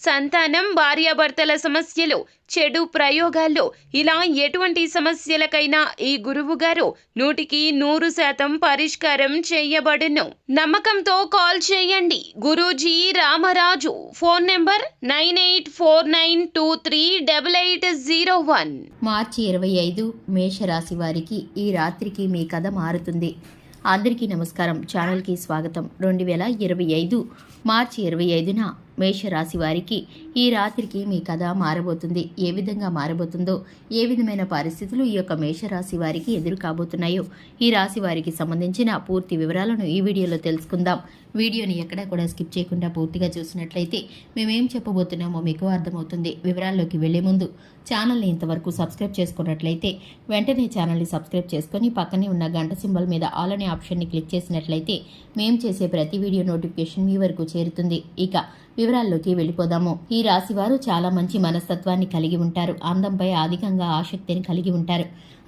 సంతానం భార్యాభర్తల సమస్యలు చెడు ప్రయోగాల్లో. ఇలా ఎటువంటి సమస్యలకైనా ఈ గురువు గారు నూటికి నూరు శాతం పరిష్కారం చేయబడును. నమ్మకంతో కాల్ చేయండి. Guruji Ramaraju. Phone number nine eight four nine two three double eight zero one. మార్చి ఇరవై ఐదు మేషరాశి వారికి ఈ రాత్రికి మీ కథ మారుతుంది. అందరికీ నమస్కారం. ఛానల్కి స్వాగతం. రెండు వేల ఇరవై ఐదు మార్చి ఇరవై ఐదున మేషరాశి వారికి ఈ రాత్రికి మీ కథ మారబోతుంది. ఏ విధంగా మారబోతుందో ఏ విధమైన పరిస్థితులు ఈ యొక్క మేషరాశి వారికి ఎదురు కాబోతున్నాయో ఈ రాశి వారికి సంబంధించిన పూర్తి వివరాలను ఈ వీడియోలో తెలుసుకుందాం. వీడియోని ఎక్కడా కూడా స్కిప్ చేయకుండా పూర్తిగా చూసినట్లయితే మేమేం చెప్పబోతున్నామో మీకు అర్థమవుతుంది. వివరాల్లోకి వెళ్ళే ముందు ఛానల్ని ఇంతవరకు సబ్స్క్రైబ్ చేసుకున్నట్లయితే వెంటనే ఛానల్ని సబ్స్క్రైబ్ చేసుకొని పక్కనే ఉన్న గంట సింబల్ మీద ఆల్ అనే ఆప్షన్ని క్లిక్ చేసినట్లయితే మేము చేసే ప్రతి వీడియో నోటిఫికేషన్ మీ వరకు చేరుతుంది. ఇక వివరాల్లోకి వెళ్ళిపోదాము. ఈ రాశి వారు చాలా మంచి మనస్తత్వాన్ని కలిగి ఉంటారు. అందంపై అధికంగా ఆసక్తిని కలిగి ఉంటారు.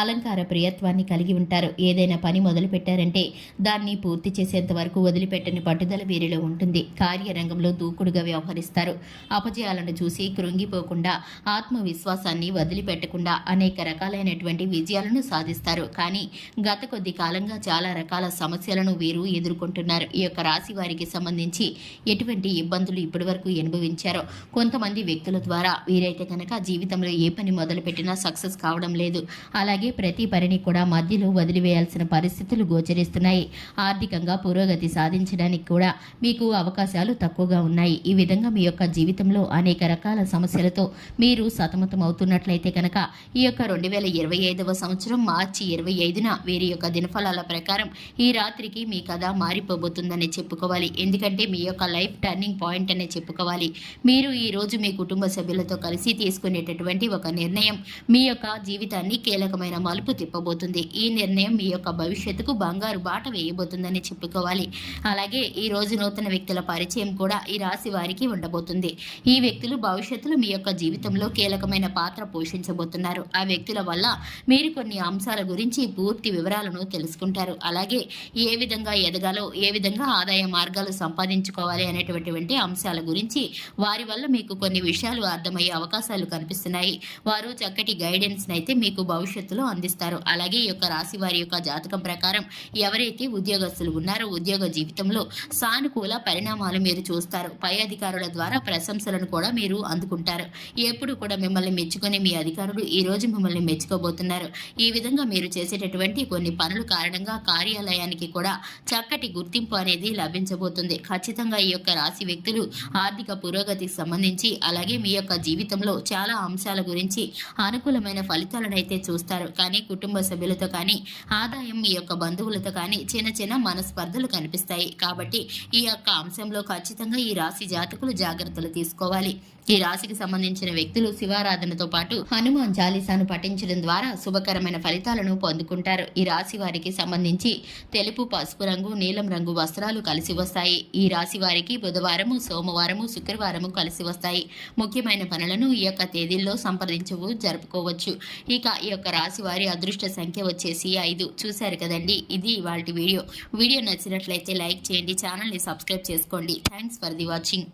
అలంకార ప్రియత్వాన్ని కలిగి ఉంటారు. ఏదైనా పని మొదలు పెట్టారంటే దాన్ని పూర్తి చేసేంత వరకు వదిలిపెట్టని పట్టుదల వీరిలో ఉంటుంది. కార్యరంగంలో దూకుడుగా వ్యవహరిస్తారు. అపజయాలను చూసి కృంగిపోకుండా ఆత్మవిశ్వాసాన్ని వదిలిపెట్టకుండా అనేక రకాలైనటువంటి విజయాలను సాధిస్తారు. కానీ గత కొద్ది కాలంగా చాలా రకాల సమస్యలను వీరు ఎదుర్కొంటున్నారు. ఈ యొక్క రాశి వారికి సంబంధించి ఎటువంటి ఇబ్బందులు ఇప్పటివరకు అనుభవించారో కొంతమంది వ్యక్తుల ద్వారా వీరైతే కనుక జీవితంలో ఏ పని మొదలుపెట్టినా సక్సెస్ కావడం లేదు. అలాగే ప్రతి పనిని కూడా మధ్యలో వదిలివేయాల్సిన పరిస్థితులు గోచరిస్తున్నాయి. ఆర్థికంగా పురోగతి సాధించడానికి కూడా మీకు అవకాశాలు తక్కువగా ఉన్నాయి. ఈ విధంగా మీ యొక్క జీవితంలో అనేక రకాల సమస్యలతో మీరు సతమతం అవుతున్నట్లయితే కనుక ఈ యొక్క రెండు వేల ఇరవై ఐదవ సంవత్సరం మార్చి ఇరవై ఐదున వీరి యొక్క దినఫలాల ప్రకారం ఈ రాత్రికి మీ కథ మారిపోబోతుందని చెప్పుకోవాలి. ఎందుకంటే మీ యొక్క లైఫ్ టర్నింగ్ పాయింట్ అనే చెప్పుకోవాలి. మీరు ఈ రోజు మీ కుటుంబ సభ్యులతో కలిసి తీసుకునేటటువంటి ఒక నిర్ణయం మీ యొక్క జీవితాన్ని కీలకమైన మలుపు తిప్పబోతుంది. ఈ నిర్ణయం మీ యొక్క భవిష్యత్తుకు బంగారు బాట వేయబోతుందని చెప్పుకోవాలి. అలాగే ఈ రోజు నూతన వ్యక్తుల పరిచయం కూడా ఈ రాశి వారికి ఉండబోతుంది. ఈ వ్యక్తులు భవిష్యత్తులో మీ యొక్క జీవితంలో కీలకమైన పాత్ర పోషించబోతున్నారు. ఆ వ్యక్తుల వల్ల మీరు కొన్ని అంశాల గురించి పూర్తి వివరాలను తెలుసుకుంటారు. అలాగే ఏ విధంగా ఎదగాలో ఏ విధంగా ఆదాయ మార్గాలు సంపాదించుకోవాలి అనేటటువంటి అంశాల గురించి వారి వల్ల మీకు కొన్ని విషయాలు అర్థమయ్యే అవకాశాలు కనిపిస్తున్నాయి. వారు చక్కటి గైడెన్స్ అయితే మీకు భవిష్యత్తులో అందిస్తారు. అలాగే ఈ యొక్క రాశి వారి యొక్క జాతకం ప్రకారం ఎవరైతే ఉద్యోగస్తులు ఉన్నారో ఉద్యోగ జీవితంలో సానుకూల పరిణామాలు మీరు చూస్తారు. పై అధికారుల ద్వారా ప్రశంసలను కూడా మీరు అందుకుంటారు. ఎప్పుడు కూడా మిమ్మల్ని మెచ్చుకునే మీ అధికారులు ఈ రోజు మిమ్మల్ని మెచ్చుకోబోతున్నారు. ఈ విధంగా మీరు చేసేటటువంటి కొన్ని పనుల కారణంగా కార్యాలయానికి కూడా చక్కటి గుర్తింపు అనేది లభించబోతుంది. ఖచ్చితంగా ఈ యొక్క రాశి వ్యక్తులు ఆర్థిక పురోగతికి సంబంధించి అలాగే మీ యొక్క జీవితంలో చాలా అంశాల గురించి అనుకూలమైన ఫలితాలను అయితే చూస్తారు. కానీ కుటుంబ సభ్యులతో కానీ ఆదాయం మీ యొక్క బంధువులతో కానీ చిన్న చిన్న మనస్పర్ధలు కనిపిస్తాయి. కాబట్టి ఈ యొక్క అంశంలో ఖచ్చితంగా ఈ రాశి జాతకులు జాగ్రత్తలు తీసుకోవాలి. ఈ రాశికి సంబంధించిన వ్యక్తులు శివారాధనతో పాటు హనుమాన్ చాలీసాను పఠించడం ద్వారా శుభకరమైన ఫలితాలను పొందుకుంటారు. ఈ రాశి వారికి సంబంధించి తెలుపు పసుపు రంగు నీలం రంగు వస్త్రాలు కలిసి వస్తాయి. ఈ రాశి వారికి బుధవారము సోమవారము శుక్రవారము కలిసి వస్తాయి. ముఖ్యమైన పనులను ఈ యొక్క తేదీల్లో సంప్రదించవు జరుపుకోవచ్చు. ఇక ఈ యొక్క రాశి రాశి వారి అదృష్ట సంఖ్య వచ్చేసి ఐదు. చూశారు కదండి? ఇది ఇవాళ వీడియో. వీడియో నచ్చినట్లయితే లైక్ చేయండి ఛానల్ని సబ్స్క్రైబ్ చేసుకోండి. Thanks for the watching.